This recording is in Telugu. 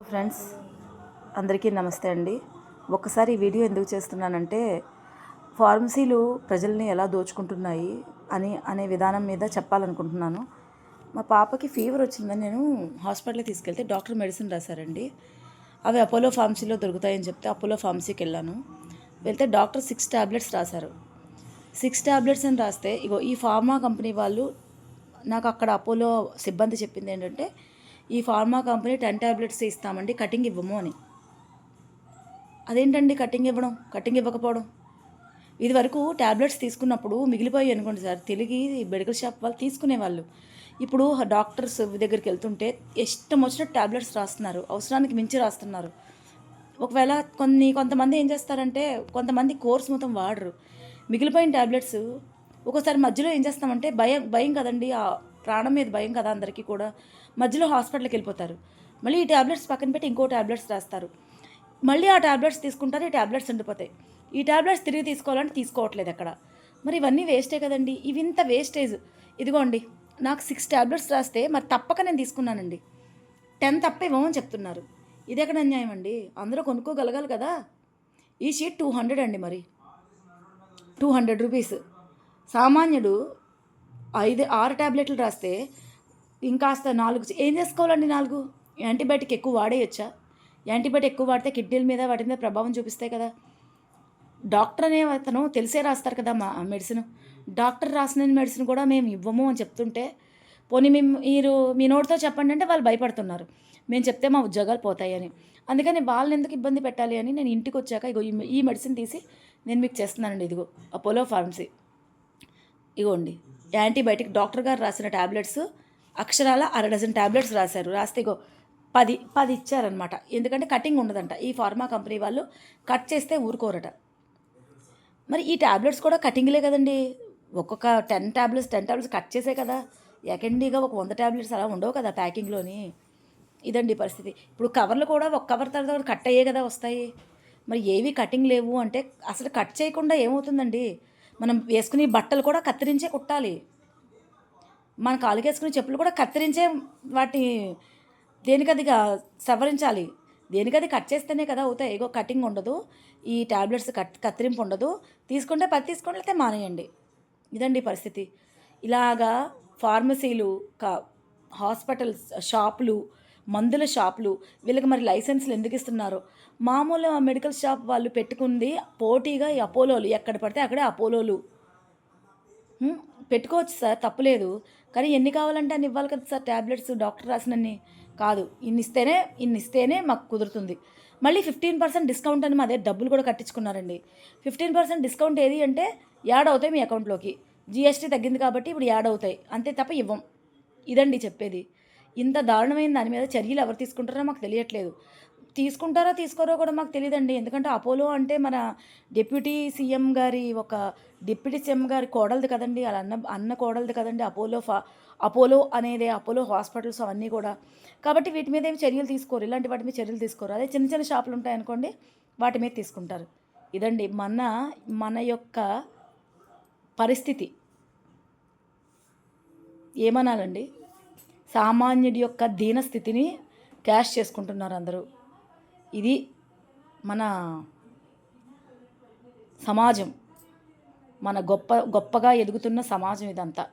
ఫ్రెండ్స్ అందరికీ నమస్తే అండి. ఒక్కసారి ఈ వీడియో ఎందుకు చేస్తున్నానంటే ఫార్మసీలు ప్రజల్ని ఎలా దోచుకుంటున్నాయి అని అనే విధానం మీద చెప్పాలనుకుంటున్నాను. మా పాపకి ఫీవర్ వచ్చిందని నేను హాస్పిటల్కి తీసుకెళ్తే డాక్టర్ మెడిసిన్ రాశారండి. అవి అపోలో ఫార్మసీలో దొరుకుతాయని చెప్తే అపోలో ఫార్మసీకి వెళ్ళాను. వెళ్తే డాక్టర్ సిక్స్ ట్యాబ్లెట్స్ రాశారు. సిక్స్ ట్యాబ్లెట్స్ అని రాస్తే ఇగో ఈ ఫార్మా కంపెనీ వాళ్ళు నాకు అక్కడ అపోలో సిబ్బంది చెప్పింది ఏంటంటే ఈ ఫార్మా కంపెనీ టెన్ ట్యాబ్లెట్స్ ఇస్తామండి కటింగ్ ఇవ్వము అని. అదేంటండి కటింగ్ ఇవ్వడం? కటింగ్ ఇవ్వకపోవడం? ఇది వరకు ట్యాబ్లెట్స్ తీసుకున్నప్పుడు మిగిలిపోయి అనుకోండి సార్ తెలుగు మెడికల్ షాప్ వాళ్ళు తీసుకునేవాళ్ళు. ఇప్పుడు డాక్టర్స్ దగ్గరికి వెళ్తుంటే ఇష్టం వచ్చిన ట్యాబ్లెట్స్ రాస్తున్నారు అవసరానికి మించి రాస్తున్నారు. ఒకవేళ కొన్ని కొంతమంది ఏం చేస్తారంటే కొంతమంది కోర్స్ మొత్తం వాడరు. మిగిలిపోయిన ట్యాబ్లెట్స్ ఒక్కోసారి మధ్యలో ఏం చేస్తామంటే భయం భయం కదండి ప్రాణం మీద భయం కదా అందరికీ కూడా. మధ్యలో హాస్పిటల్కి వెళ్ళిపోతారు. మళ్ళీ ఈ ట్యాబ్లెట్స్ పక్కన పెట్టి ఇంకో ట్యాబ్లెట్స్ రాస్తారు. మళ్ళీ ఆ ట్యాబ్లెట్స్ తీసుకుంటారు ఈ ట్యాబ్లెట్స్ ఉండిపోతాయి. ఈ ట్యాబ్లెట్స్ తిరిగి తీసుకోవాలంటే తీసుకోవట్లేదు అక్కడ. మరి ఇవన్నీ వేస్టే కదండి. ఇవి ఇంత వేస్టేజ్. ఇదిగోండి నాకు సిక్స్ ట్యాబ్లెట్స్ రాస్తే మరి తప్పక నేను తీసుకున్నానండి. టెన్ తప్ప ఇవ్వమని చెప్తున్నారు. ఇది ఎక్కడ అన్యాయం అండి? అందరూ కొనుక్కోగలగాలి కదా. ఈ షీట్ టూ హండ్రెడ్ అండి మరి. Two hundred rupees. సామాన్యుడు ఐదు ఆరు ట్యాబ్లెట్లు రాస్తే ఇంకాస్త నాలుగు ఏం చేసుకోవాలండి నాలుగు? యాంటీబయాటిక్ ఎక్కువ వాడేయొచ్చా? యాంటీబయాటిక్ ఎక్కువ వాడితే కిడ్నీల మీద వాటి మీద ప్రభావం చూపిస్తాయి కదా. డాక్టర్ అనే అతను తెలిసే రాస్తారు కదా మా మెడిసిన్. డాక్టర్ రాసిన మెడిసిన్ కూడా మేము ఇవ్వము అని చెప్తుంటే పోనీ మేము మీరు మీ నోటితో చెప్పండి అంటే వాళ్ళు భయపడుతున్నారు. మేము చెప్తే మా ఉద్యోగాలు పోతాయని అందుకని వాళ్ళని ఎందుకు ఇబ్బంది పెట్టాలి అని నేను ఇంటికి వచ్చాక ఇగో ఈ- ఈ మెడిసిన్ తీసి నేను మీకు చేస్తున్నానండి ఇదిగో అపోలో ఫార్మసీ. ఇగోండి. యాంటీబయాటిక్ డాక్టర్ గారు రాసిన ట్యాబ్లెట్స్ అక్షరాల అర డజన్ ట్యాబ్లెట్స్ రాశారు. రాస్తే ఇగో పది పది ఇచ్చారనమాట ఎందుకంటే కటింగ్ ఉండదంట. ఈ ఫార్మా కంపెనీ వాళ్ళు కట్ చేస్తే ఊరుకోరట. మరి ఈ ట్యాబ్లెట్స్ కూడా కటింగ్లే కదండి. ఒక్కొక్క ten tablets ten tablets cut చేసే కదా. ఎకండిగా ఒక వంద ట్యాబ్లెట్స్ అలా ఉండవు కదా ప్యాకింగ్లోని. ఇదండి పరిస్థితి. ఇప్పుడు కవర్లు కూడా ఒక కవర్ తర్వాత కట్ అయ్యే కదా వస్తాయి. మరి ఏవి కటింగ్ లేవు అంటే అసలు కట్ చేయకుండా ఏమవుతుందండి? మనం వేసుకునే బట్టలు కూడా కత్తిరించే కుట్టాలి. మన కాలుకి వేసుకునే చెప్పులు కూడా కత్తిరించే వాటి దేనికదిగా సవరించాలి. దేనికది కట్ చేస్తేనే కదా అవుతాయి. ఏగో కటింగ్ ఉండదు. ఈ ట్యాబ్లెట్స్ కట్ కత్తిరింపు ఉండదు. తీసుకుంటే పది తీసుకుంటే లేకపోతే మానేయండి. ఇదండి పరిస్థితి. ఇలాగా ఫార్మసీలు కా హాస్పిటల్స్ షాపులు మందుల షాపులు. వీళ్ళకి మరి లైసెన్స్లు ఎందుకు ఇస్తున్నారు? మామూలు మెడికల్ షాప్ వాళ్ళు పెట్టుకుంది పోటీగా ఈ అపోలోలు. ఎక్కడ పడితే అక్కడే అపోలోలు. పెట్టుకోవచ్చు సార్ తప్పులేదు. కానీ ఎన్ని కావాలంటే అన్ని ఇవ్వాలి కదా సార్ ట్యాబ్లెట్స్ డాక్టర్ రాసినన్ని. కాదు ఇన్ని ఇస్తేనే ఇన్ని ఇస్తేనే మాకు కుదురుతుంది. మళ్ళీ ఫిఫ్టీన్ పర్సెంట్ డిస్కౌంట్ అని మాదే డబ్బులు కూడా కట్టించుకున్నారండి. ఫిఫ్టీన్ పర్సెంట్ డిస్కౌంట్ ఏది అంటే యాడ్ అవుతాయి మీ అకౌంట్లోకి. జిఎస్టీ తగ్గింది కాబట్టి ఇప్పుడు యాడ్ అవుతాయి. అంతే తప్ప ఇవ్వం. ఇదండి చెప్పేది. ఇంత దారుణమైన దాని మీద చర్యలు ఎవరు తీసుకుంటారో మాకు తెలియట్లేదు. తీసుకుంటారో తీసుకోరో కూడా మాకు తెలియదండి ఎందుకంటే అపోలో అంటే మన డిప్యూటీ సీఎం గారి ఒక డిప్యూటీ సీఎం గారి కోడలది కదండి. అలా అన్న అన్న కోడలది కదండి అపోలో ఫా అపోలో అనేది అపోలో హాస్పిటల్స్ అవన్నీ కూడా. కాబట్టి వీటి మీద ఏమి చర్యలు తీసుకోరు. ఇలాంటి వాటి మీద చర్యలు తీసుకోరు. అదే చిన్న చిన్న షాపులు ఉంటాయనుకోండి వాటి మీద తీసుకుంటారు. ఇదండి మన మన యొక్క పరిస్థితి. ఏమనాలండి? సామాన్యుడి యొక్క దీన స్థితిని క్యాష్ చేసుకుంటున్నారు అందరూ. ఇది మన సమాజం. మన గొప్ప గొప్పగా ఎదుగుతున్న సమాజం ఇదంతా.